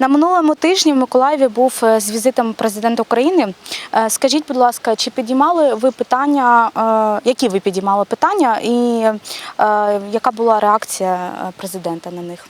На минулому тижні в Миколаєві був е, з візитом президент України. Е, Скажіть, будь ласка, чи підіймали ви питання, е, які ви підіймали питання, і яка була реакція президента на них?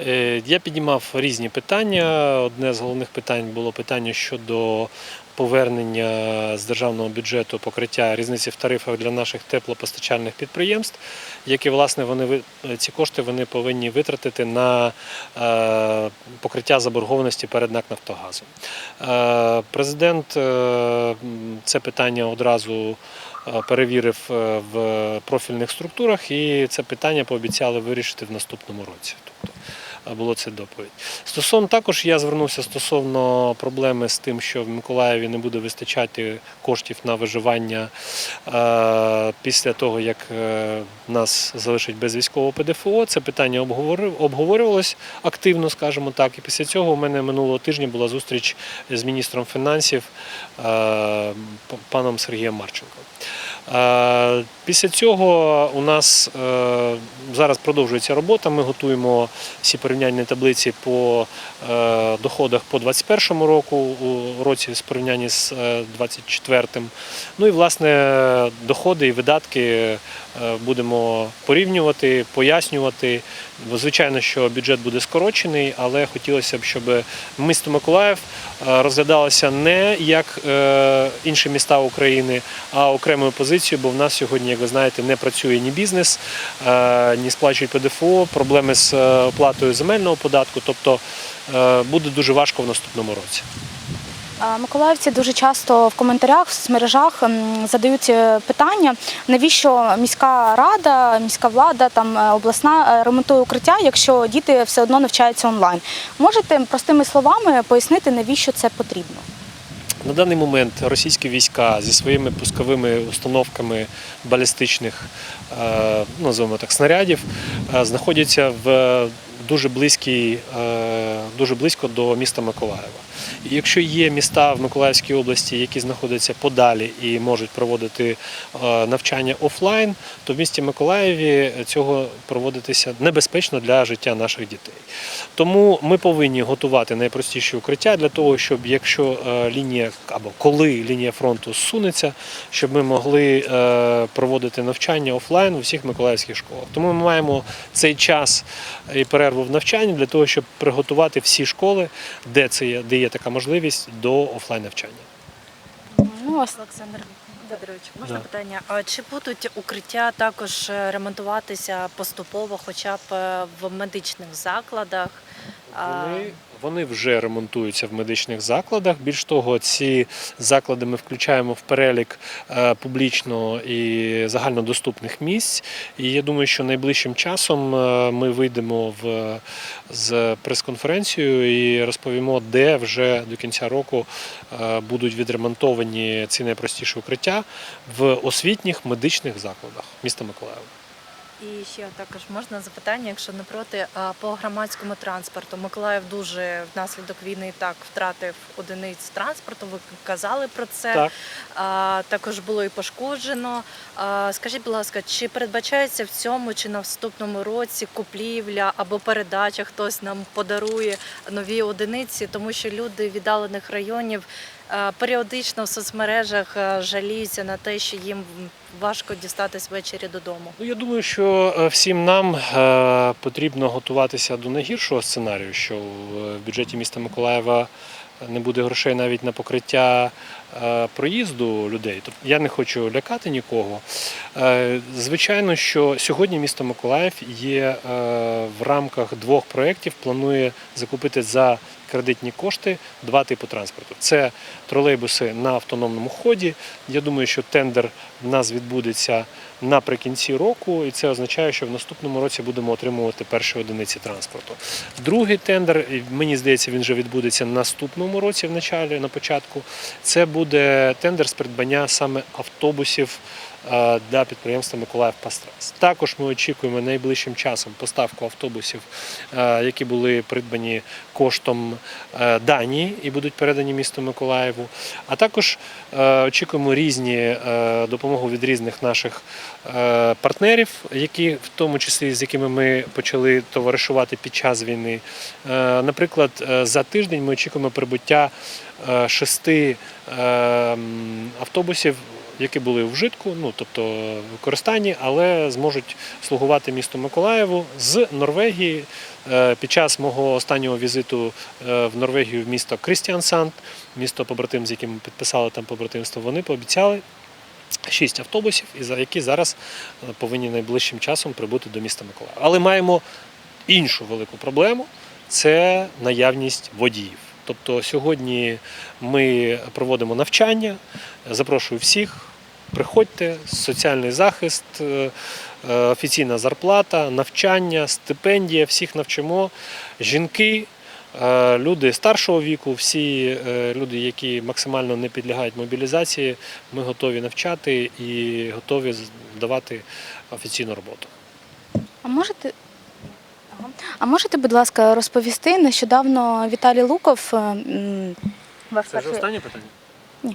Е, Я піднімав різні питання. Одне з головних питань було питання щодо повернення з державного бюджету покриття різниці в тарифах для наших теплопостачальних підприємств, які власне вони ці кошти вони повинні витратити на е, покриття заборгованості перед НАК Нафтогазом. Е, Президент це питання одразу перевірив в профільних структурах, і це питання пообіцяли вирішити в наступному році. Тобто було це доповідь. Стосовно також я звернувся стосовно проблеми з тим, що в Миколаєві не буде вистачати коштів на виживання е, після того, як е, нас залишать без військового ПДФО. Це питання обговорювалось активно, скажімо так. І після цього у мене минулого тижня була зустріч з міністром фінансів е, паном Сергієм Марченком. Е, Після цього у нас е, зараз продовжується робота. Ми готуємо всі порівняльні таблиці по е, доходах по 2021 року, у році з порівняння з 2024. Ну і власне доходи і видатки е, будемо порівнювати, пояснювати. Звичайно, що бюджет буде скорочений, але хотілося б, щоб місто Миколаїв е, розглядалося не як е, інші міста України, а окремою позицією, бо в нас сьогодні, як ви знаєте, не працює ні бізнес, е, ні сплачують ПДФО, проблеми з е, оплатою земельного податку. Тобто е, буде дуже важко в наступному році. Миколаївці дуже часто в коментарях в соцмережах м, задають е, питання, навіщо міська рада, міська влада, там е, обласна е, ремонтує укриття, якщо діти все одно навчаються онлайн. Можете простими словами пояснити, навіщо це потрібно? На даний момент російські війська зі своїми пусковими установками балістичних, ну, так, снарядів, знаходяться в дуже близькій, е, дуже близько до міста Миколаєва. Якщо є міста в Миколаївській області, які знаходяться подалі і можуть проводити е, навчання офлайн, то в місті Миколаєві цього проводитися небезпечно для життя наших дітей. Тому ми повинні готувати найпростіші укриття для того, щоб якщо е, лінія або коли лінія фронту зсунеться, щоб ми могли проводити навчання офлайн у всіх миколаївських школах. Тому ми маємо цей час і перерву в навчанні для того, щоб приготувати всі школи, де це є, де є така можливість до офлайн навчання. Ну, Олександр Федорович, можна Да. питання? А чи будуть укриття також е, ремонтуватися поступово, хоча б е, в медичних закладах? Вони, вони вже ремонтуються в медичних закладах. Більш того, ці заклади ми включаємо в перелік е, публічно і загальнодоступних місць. І я думаю, що найближчим часом е, ми вийдемо в, з прес-конференцією і розповімо, де вже до кінця року е, будуть відремонтовані ці найпростіші укриття в освітніх медичних закладах міста Миколаєва. І ще також можна запитання, якщо не проти, по громадському транспорту. Миколаїв дуже внаслідок війни так втратив одиниць транспорту. Ви казали про це. Так. А, також було і пошкоджено. А, скажіть, будь ласка, чи передбачається в цьому чи на наступному році купівля або передача, хтось нам подарує нові одиниці, тому що люди віддалених районів періодично в соцмережах е, жаліються на те, що їм важко дістатись ввечері додому. Ну, я думаю, що е, всім нам е, потрібно готуватися до найгіршого сценарію, що в бюджеті міста Миколаєва не буде грошей навіть на покриття е, проїзду людей. Тобто я не хочу лякати нікого. Е, Звичайно, що сьогодні місто Миколаїв є е, в рамках двох проєктів, планує закупити за кредитні кошти два типи транспорту. Це тролейбуси на автономному ході. Я думаю, що тендер в нас відбудеться наприкінці року, і це означає, що в наступному році будемо отримувати перші одиниці транспорту. Другий тендер, мені здається, він вже відбудеться в наступному році, в началі, на початку. Це буде тендер з придбання саме автобусів для підприємства Миколаїв Пастрас. Також ми очікуємо найближчим часом поставку автобусів, е, які були придбані коштом е, Данії і будуть передані місту Миколаєву. А також е, очікуємо різні е, допомогу від різних наших е, партнерів, які в тому числі з якими ми почали товаришувати під час війни. Е, Наприклад, е, за тиждень ми очікуємо прибуття е, шести е, автобусів. Які були в вжитку, ну тобто в використанні, але зможуть слугувати місту Миколаєву з Норвегії. Е, Під час мого останнього візиту е, в Норвегію в місто Крістіансанд, місто побратим, з яким підписали там побратимство, вони пообіцяли шість автобусів, і за які зараз е, повинні найближчим часом прибути до міста Миколаєва. Але маємо іншу велику проблему це наявність водіїв. Тобто сьогодні ми проводимо навчання, запрошую всіх. Приходьте, соціальний захист, е, е, офіційна зарплата, навчання, стипендія, всіх навчимо. Жінки, е, люди старшого віку, всі люди, які максимально не підлягають мобілізації, ми готові навчати і готові давати офіційну роботу. А можете. А можете, будь ласка, розповісти нещодавно Віталій Луков. е, м, Ваш перший- питання? Е,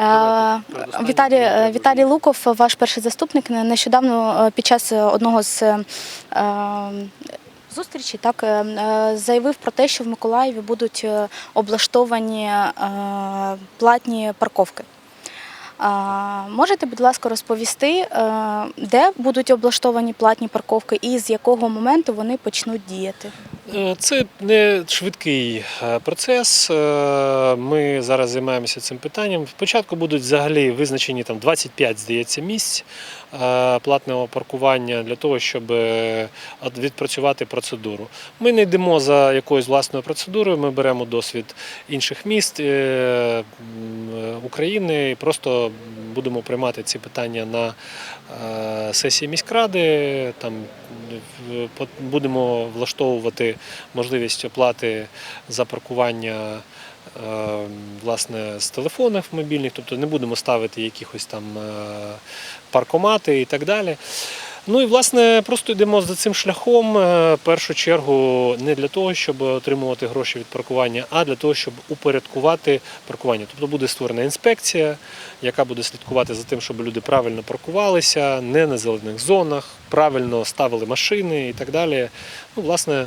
Давайте, передостаннє. Віталій, е, Віталій Луков, ваш перший заступник, не- нещодавно е, під час одного з е, зустрічей так, е, е, заявив про те, що в Миколаєві будуть е, облаштовані е, платні парковки. Можете, будь ласка, розповісти, е, де будуть облаштовані платні парковки і з якого моменту вони почнуть діяти? Е, Це не швидкий е, процес. Е, Ми зараз займаємося цим питанням. Спочатку будуть взагалі визначені там 25, здається, місць платного паркування для того, щоб відпрацювати процедуру. Ми не йдемо за якоюсь власною процедурою. Ми беремо досвід інших міст України і просто будемо приймати ці питання на е, сесії міськради. Там будемо влаштовувати можливість оплати за паркування. е, Власне, з телефонів мобільних, тобто не будемо ставити якихось там е, паркомати і так далі. Ну і власне просто йдемо за цим шляхом е, в першу чергу не для того, щоб отримувати гроші від паркування, а для того, щоб упорядкувати паркування. Тобто буде створена інспекція, яка буде слідкувати за тим, щоб люди правильно паркувалися, не на зелених зонах, правильно ставили машини і так далі. Ну, власне,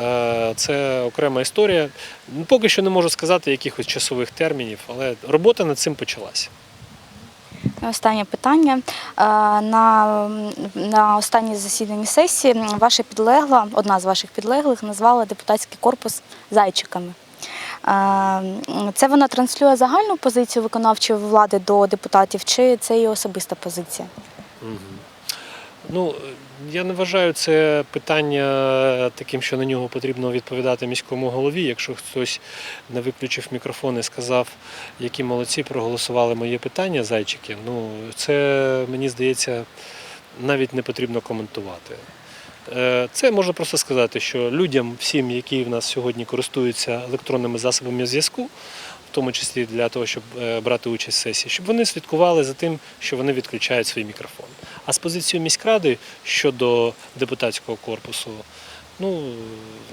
е, це окрема історія. Ну, Поки що не можу сказати якихось часових термінів, але робота над цим почалася. Останнє питання. Е, На, на останній засіданні сесії ваша підлегла, одна з ваших підлеглих, назвала депутатський корпус зайчиками. Е, Це вона транслює загальну позицію виконавчої влади до депутатів, чи це її особиста позиція? Ну, я не вважаю це питання таким, що на нього потрібно відповідати міському голові. Якщо хтось не виключив мікрофон і сказав, які молодці проголосували моє питання, зайчики, ну це мені здається навіть не потрібно коментувати. Е, Це можна просто сказати, що людям, всім, які в нас сьогодні користуються електронними засобами зв'язку, в тому числі для того, щоб е, брати участь в сесії, щоб вони слідкували за тим, що вони відключають свій мікрофон. А з позицією міськради щодо депутатського корпусу, ну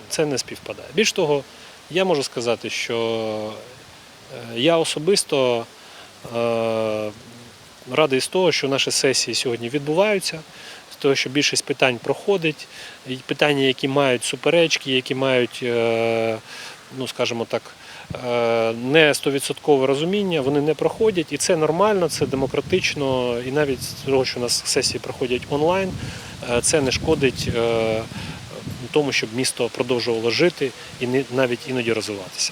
це не співпадає. Більш того, я можу сказати, що е, я особисто е, радий з того, що наші сесії сьогодні відбуваються, того, що більшість питань проходить, питання, які мають суперечки, які мають, ну скажімо так, е, не 100% розуміння, вони не проходять, і це нормально, це демократично, і навіть з того, що у нас сесії проходять онлайн, е, це не шкодить е, тому, щоб місто продовжувало жити і навіть іноді розвиватися.